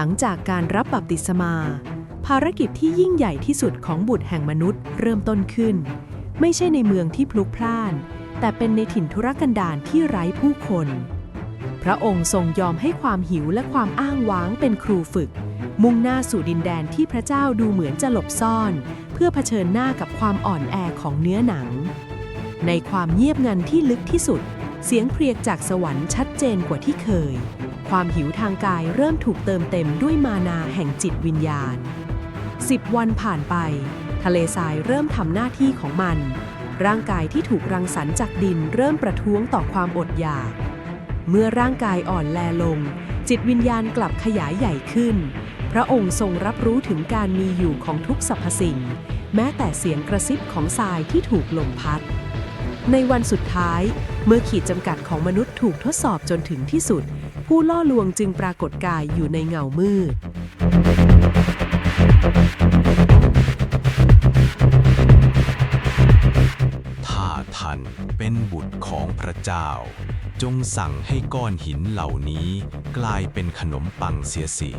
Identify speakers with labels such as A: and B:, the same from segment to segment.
A: หลังจากการรับบัพติศมา ภารกิจที่ยิ่งใหญ่ที่สุดของบุตรแห่งมนุษย์เริ่มต้นขึ้น ไม่ใช่ในเมืองที่พลุกพล่าน แต่เป็นในถิ่นทุรกันดารที่ไร้ผู้คน พระองค์ทรงยอมให้ความหิวและความอ้างว้างเป็นครูฝึก มุ่งหน้าสู่ดินแดนที่พระเจ้าดูเหมือนจะหลบซ่อน เพื่อเผชิญหน้ากับความอ่อนแอของเนื้อหนัง ในความเงียบงันที่ลึกที่สุด เสียงเพรียกจากสวรรค์ชัดเจนกว่าที่เคย ความหิวทางกายเริ่มถูกเติมเต็มด้วยมานาแห่งจิตวิญญาณสิบวันผ่านไป ทะเลทรายเริ่มทำหน้าที่ของมัน ร่างกายที่ถูกรังสรรค์จากดินเริ่มประท้วงต่อความอดอยาก เมื่อร่างกายอ่อนแลลง จิตวิญญาณกลับขยายใหญ่ขึ้น พระองค์ทรงรับรู้ถึงการมีอยู่ของทุกสรรพสิ่ง แม้แต่เสียงกระซิบของทรายที่ถูกลมพัด ในวันสุดท้าย เมื่อขีดจำกัดของมนุษย์ถูกทดสอบจนถึงที่สุด ผู้ล่อลวงจึงปรากฏกายอยู่ในเงามืด
B: ถ้าท่านเป็นบุตรของพระเจ้า จงสั่งให้ก้อนหินเหล่านี้กลายเป็นขนมปังเสียสิ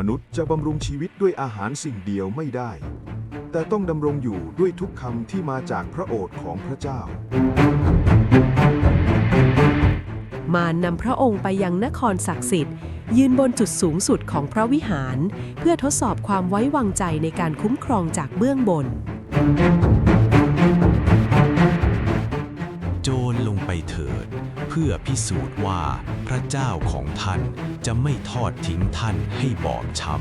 C: มนุษย์จะบำรุงชีวิตด้วยอาหารสิ่งเดียวไม่ได้ แต่ต้องดำรงอยู่ด้วยทุกคำที่มาจากพระโอษฐ์ของพระเจ้า
A: มานำพระองค์ไปยังนครศักดิ์สิทธิ์ ยืนบนจุดสูงสุดของพระวิหาร เพื่อทดสอบความไว้วางใจในการคุ้มครองจากเบื้องบน
B: เพื่อพิสูจน์ว่าพระเจ้าของท่านจะไม่ทอดทิ้งท่านให้บอบช้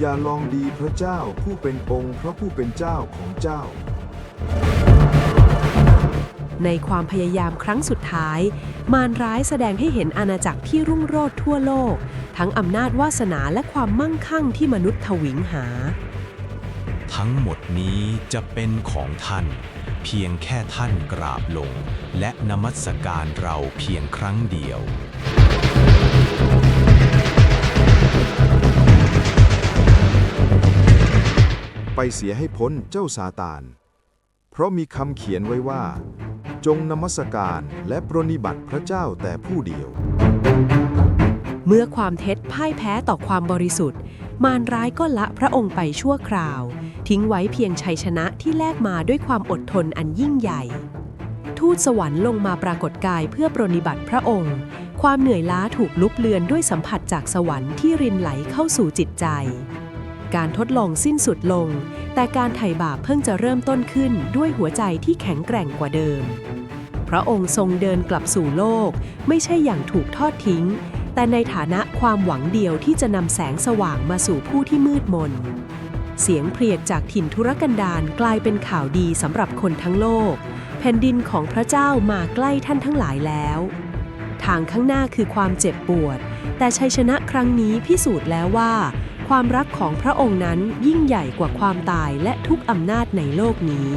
C: อย่าลองดีพระเจ้าผู้เป็นองค์พระผู้เป็นเจ้าของเจ้า
A: ในความพยายามครั้งสุดท้าย มารร้ายแสดงให้เห็นอาณาจักรที่รุ่งโรจน์ทั่วโลก ทั้งอำนาจวาสนาและความมั่งคั่งที่มนุษย์ทวิงหาำ
B: ทั้งหมดนี้จะเป็นของท่าน เพียงแค่ท่านกราบลง และนมัสการเราเพียงครั้งเดียว
C: ไปเสียให้พ้นเจ้าซาตาน เพราะมีคำเขียนไว้ว่า จงนมัสการและปรนนิบัติพระเจ้าแต่ผู้เดียว
A: เมื่อความเท็จพ่ายแพ้ต่อความบริสุทธิ์ มารร้ายก็ละพระองค์ไปชั่วคราว ทิ้งไว้เพียงชัยชนะที่แลกมาด้วยความอดทนอันยิ่งใหญ่ ทูตสวรรค์ลงมาปรากฏกายเพื่อปรนนิบัติพระองค์ ความเหนื่อยล้าถูกลุกเลือนด้วยสัมผัสจากสวรรค์ที่รินไหลเข้าสู่จิตใจ การทดลองสิ้นสุดลง แต่การไถ่บาปเพิ่งจะเริ่มต้นขึ้นด้วยหัวใจที่แข็งแกร่งกว่าเดิมพระองค์ทรงเดินกลับสู่โลก ไม่ใช่อย่างถูกทอดทิ้ง แต่ในฐานะความหวังเดียวที่จะนำแสงสว่างมาสู่ผู้ที่มืดมน เสียงเพรียกจากถิ่นทุรกันดารกลายเป็นข่าวดีสำหรับคนทั้งโลก แผ่นดินของพระเจ้ามาใกล้ท่านทั้งหลายแล้ว ทางข้างหน้าคือความเจ็บปวด แต่ชัยชนะครั้งนี้พิสูจน์แล้วว่า ความรักของพระองค์นั้นยิ่งใหญ่กว่าความตายและทุกอำนาจในโลกนี้